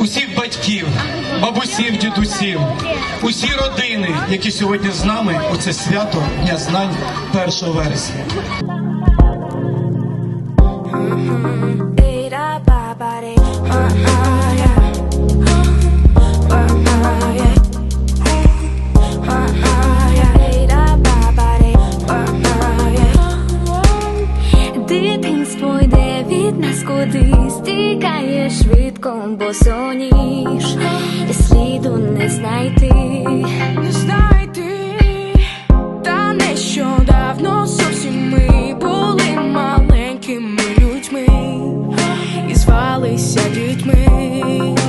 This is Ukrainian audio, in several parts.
усіх батьків, бабусів, дідусів, усі родини, які сьогодні з нами у це свято Дня знань 1 вересня. Дитинство йде від нас кудись, тікає швидко, бо соніш, і сліду не знайти. не знайти, та нещодавно зовсім ми були маленькими людьми і звалися дітьми.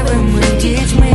щасливими дітьми.